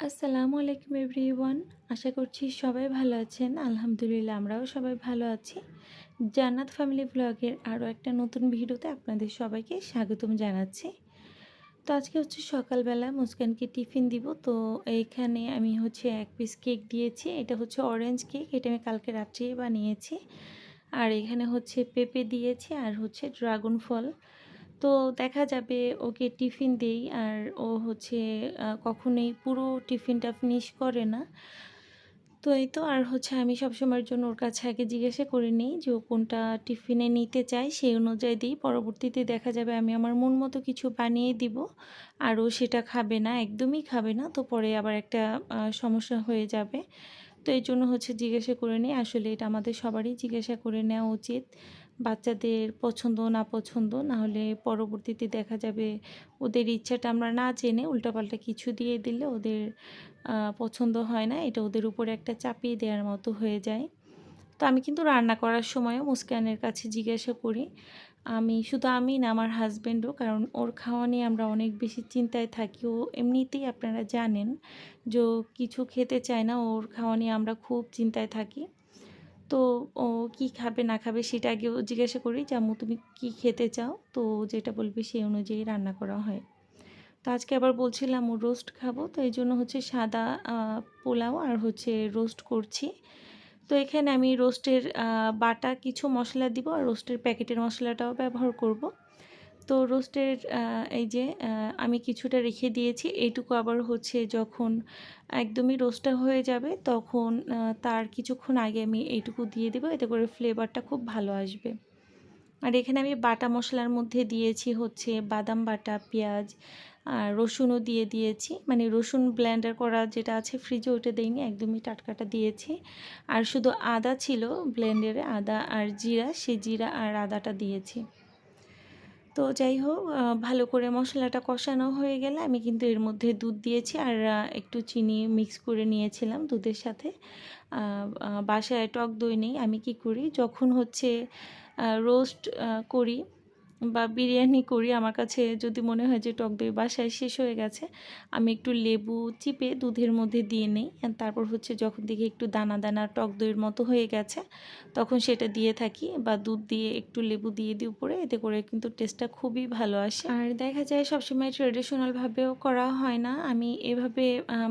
আসসালামু আলাইকুম এভরিওয়ান। আশা করছি সবাই ভালো আছেন। আলহামদুলিল্লাহ, আমরাও সবাই ভালো আছি। জান্নাত ফ্যামিলি ব্লগের আরও একটা নতুন ভিডিওতে আপনাদের সবাইকে স্বাগতম জানাচ্ছি। তো আজকে হচ্ছে সকালবেলা মুস্কানকে টিফিন দিব। তো এইখানে আমি হচ্ছে এক পিস কেক দিয়েছি। এটা হচ্ছে অরেঞ্জ কেক এটা আমি কালকে রাত্রে বানিয়েছি। আর এখানে হচ্ছে পেঁপে দিয়েছি আর হচ্ছে ড্রাগন ফল। তো দেখা যাবে ওকে টিফিন দেই আর ও হচ্ছে কখনোই পুরো টিফিনটা ফিনিশ করে না। তো এই তো আর হচ্ছে আমি সবসময়ের জন্য ওর কাছে আগে জিজ্ঞাসা করে নিই যে ও কোনটা টিফিনে নিতে চায় সেই অনুযায়ী দিই। পরবর্তীতে দেখা যাবে আমি আমার মন মতো কিছু বানিয়ে দিব আর ও সেটা খাবে না, একদমই খাবে না। তো পরে আবার একটা সমস্যা হয়ে যাবে। তো এই জন্য হচ্ছে জিজ্ঞাসা করে নিই। আসলে এটা আমাদের সবারই জিজ্ঞাসা করে নেওয়া উচিত। বাচ্চাদের পছন্দ না পছন্দ না হলে পরবর্তীতে দেখা যাবে ওদের ইচ্ছাটা আমরা না জেনে উল্টাপাল্টা কিছু দিয়ে দিলে ওদের পছন্দ হয় না। এটা ওদের উপরে একটা চাপিয়ে দেওয়ার মতো হয়ে যায়। তো আমি কিন্তু রান্না করার সময়ও মুস্কানের কাছে জিজ্ঞাসা করি, আমি, শুধু আমি না, আমার হাজব্যান্ডও কারণ ওর খাওয়া নিয়ে আমরা অনেক বেশি চিন্তায় থাকি। ও এমনিতেই আপনারা জানেন যে কিছু খেতে চায় না, ওর খাওয়া নিয়ে আমরা খুব চিন্তায় থাকি। তো ও কী খাবে, না খাবে সেটা আগেও জিজ্ঞাসা করি যে, আম্মু, তুমি কী খেতে চাও? তো যেটা বলবে সেই অনুযায়ী রান্না করা হয়। তো আজকে আবার বলছিলাম ও রোস্ট খাব, তো এই জন্য হচ্ছে সাদা পোলাও আর হচ্ছে রোস্ট করছি। তো এখানে আমি রোস্টের বাটা কিছু মশলা দিব আর রোস্টের প্যাকেটের মশলাটাও ব্যবহার করব। তো রোস্টের এই যে আমি কিছুটা রেখে দিয়েছি। এইটুকু আবার হচ্ছে যখন একদমই রোস্টটা হয়ে যাবে তখন তার কিছুক্ষণ আগে আমি এইটুকু দিয়ে দেবো। এতে করে ফ্লেভারটা খুব ভালো আসবে। আর এখানে আমি বাটা মশলার মধ্যে দিয়েছি হচ্ছে বাদাম বাটা, পেঁয়াজ আর রসুনও দিয়ে দিয়েছি। মানে রসুন ব্লেন্ডার করা যেটা আছে ফ্রিজে ওইটা দিইনি, একদমই টাটকাটা দিয়েছি। আর শুধু আদা ছিল ব্লেন্ডারে, আদা আর জিরা, সে জিরা আর আদাটা দিয়েছি। তো যাই হোক ভালো করে মশলাটা কষানো হয়ে গেলে আমি কিন্তু এর মধ্যে দুধ দিয়েছি আর একটু চিনি মিক্স করে নিয়েছিলাম দুধের সাথে। বাসায় টক দই নেই, আমি কি করি? যখন হচ্ছে রোস্ট করি বা বিরিয়ানি করি। আমার কাছে যদি মনে হয় যে টক দই বাসায় শেষ হয়ে গেছে, আমি একটু লেবু চিপে দুধের মধ্যে দিয়ে নিই। তারপর হচ্ছে যখন দেখি একটু দানা দানা টক দইয়ের মতো হয়ে গেছে, তখন সেটা দিয়ে থাকি বা দুধ দিয়ে একটু লেবু দিয়ে দিই উপরে। এতে করে কিন্তু টেস্টটা খুবই ভালো আসে। আর দেখা যায় সবসময় ট্রেডিশনালভাবেও করা হয় না। আমি এভাবে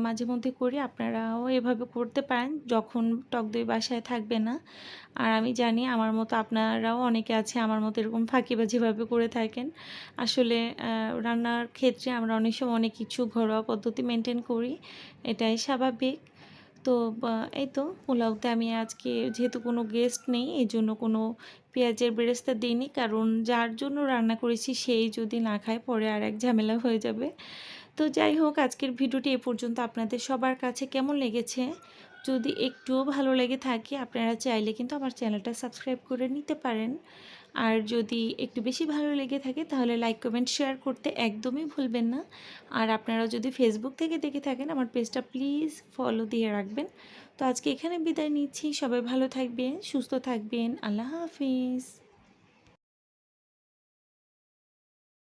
মাঝে মধ্যে করি। আপনারাও এভাবে করতে পারেন যখন টক দই বাসায় থাকবে না। আর আমি জানি আমার মতো আপনারাও অনেকে আছে, আমার মতো এরকম ফাঁকিবাজিভাবে করে থাকেন। আসলে রান্নার ক্ষেত্রে আমরা অনেক সময় অনেক কিছু ঘরোয়া পদ্ধতি মেনটেন করি, এটাই স্বাভাবিক। তো এই তো পোলাওতে আমি আজকে যেহেতু কোনো গেস্ট নেই এই জন্য কোনো পেঁয়াজের বেরেস্তা দিইনি, কারণ যার জন্য রান্না করেছি সেই যদি না খায়, পরে আর এক ঝামেলা হয়ে যাবে। তো যাই হোক, আজকের ভিডিওটি এ পর্যন্ত। আপনাদের সবার কাছে কেমন লেগেছে? যদি একটুও ভালো লেগে থাকে, আপনারা চাইলে কিন্তু আমার চ্যানেলটা সাবস্ক্রাইব করে নিতে পারেন। আর যদি একটু বেশি ভালো লেগে থাকে, তাহলে লাইক, কমেন্ট, শেয়ার করতে একদমই ভুলবেন না। আর আপনারা যদি ফেসবুক থেকে দেখে থাকেন, আমার পেজটা প্লিজ ফলো দিয়ে রাখবেন। তো আজকে এখানে বিদায় নিচ্ছি। সবাই ভালো থাকবেন, সুস্থ থাকবেন। আল্লাহ হাফিজ।